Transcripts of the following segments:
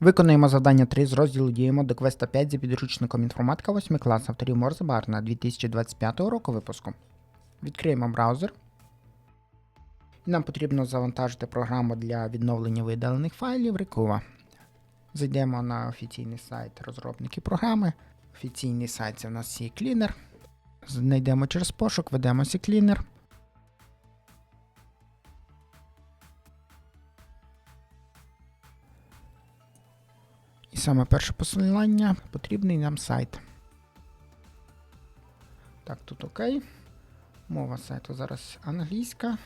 Виконуємо завдання 3 з розділу Діємо до квеста 5 за підручником інформатика 8 клас авторів Морзе Барна 2025 року випуску. Відкриємо браузер. Нам потрібно завантажити програму для відновлення видалених файлів Рекува. Зайдемо на офіційний сайт розробників програми. Офіційний сайт це у нас CCleaner. Знайдемо через пошук, ведемо CCleaner. Саме перше посилання потрібний нам сайт. Так, тут окей. Мова сайту зараз англійська.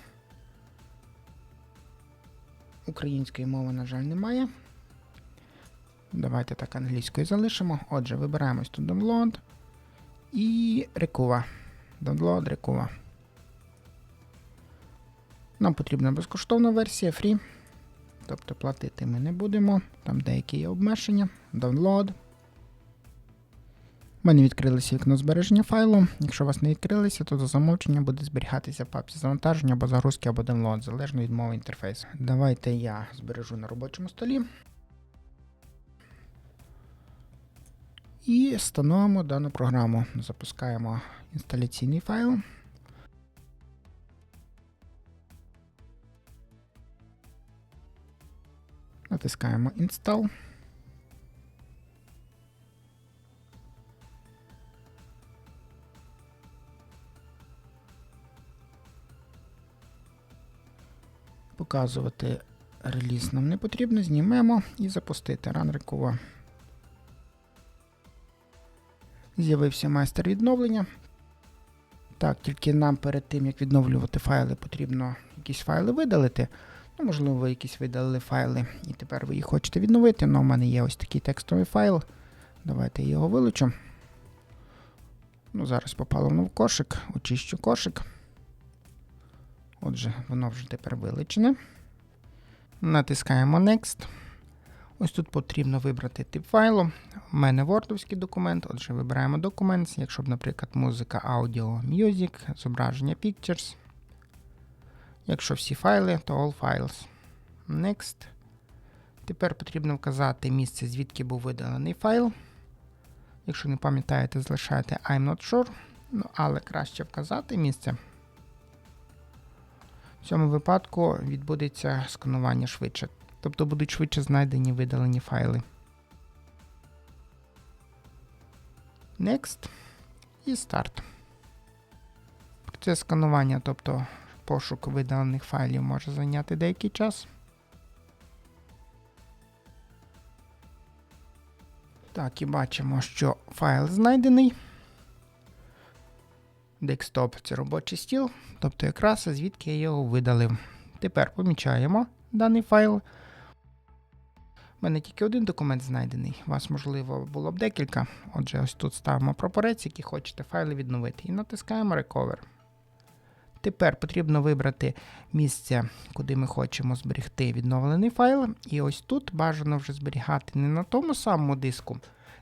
Української мови, на жаль, немає. Давайте так англійською залишимо. Отже, вибираємо ось тут download і Рекува. Download Рекува. Нам потрібна безкоштовна версія free. Тобто платити ми не будемо. Там деякі є обмеження. Download. У мене відкрилося вікно збереження файлу. Якщо у вас не відкрилося, то за замовчення буде зберігатися в папці завантаження або загрузки, або download, залежно від мови інтерфейсу. Давайте я збережу на робочому столі. І встановимо дану програму. Запускаємо інсталяційний файл. Натискаємо Install. Показувати реліз нам не потрібно, знімемо і запустити Recover. З'явився майстер відновлення. Так, тільки нам перед тим, як відновлювати файли, потрібно якісь файли видалити. Ну, можливо, ви якісь видалили файли, і тепер ви їх хочете відновити. Ну, у мене є ось такий текстовий файл. Давайте я його вилучу. Ну, зараз попало воно в кошик, очищу кошик. Отже, воно вже тепер вилучене. Натискаємо Next. Ось тут потрібно вибрати тип файлу. У мене вордовський документ, отже, вибираємо документ. Якщо б, наприклад, музика, аудіо, music, зображення Pictures. Якщо всі файли, то all files. Next. Тепер потрібно вказати місце, звідки був видалений файл. Якщо не пам'ятаєте, залишаєте I'm not sure. Ну, але краще вказати місце. В цьому випадку відбудеться сканування швидше. Тобто будуть швидше знайдені видалені файли. Next і Start. Це сканування, тобто пошук видалених файлів може зайняти деякий час. Так, і бачимо, що файл знайдений. Декстоп це робочий стіл, тобто якраз звідки я його видалив. Тепер помічаємо даний файл. У мене тільки один документ знайдений. У вас, можливо, було б декілька. Отже, ось тут ставимо прапорець, які хочете файли відновити, і натискаємо Recover. Тепер потрібно вибрати місце, куди ми хочемо зберегти відновлений файл. І ось тут бажано вже зберігати не на тому самому диску,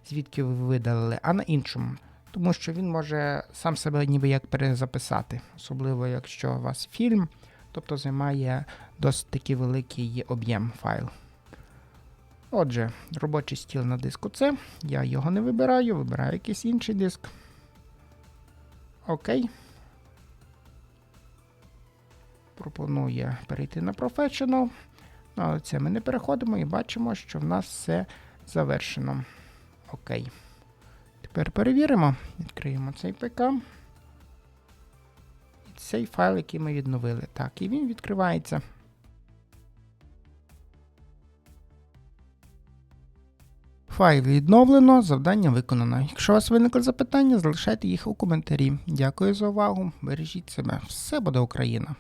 звідки ви видалили, а на іншому. Тому що він може сам себе ніби як перезаписати, особливо якщо у вас фільм, тобто займає досить таки великий об'єм файл. Отже, робочий стіл на диску C. Я його не вибираю, вибираю якийсь інший диск. Окей. Пропонує перейти на Professional. Ну, але це ми не переходимо і бачимо, що в нас все завершено. Окей. Тепер перевіримо. Відкриємо цей ПК. І цей файл, який ми відновили. Так, і він відкривається. Файл відновлено, завдання виконано. Якщо у вас виникли запитання, залишайте їх у коментарі. Дякую за увагу. Бережіть себе. Все буде Україна!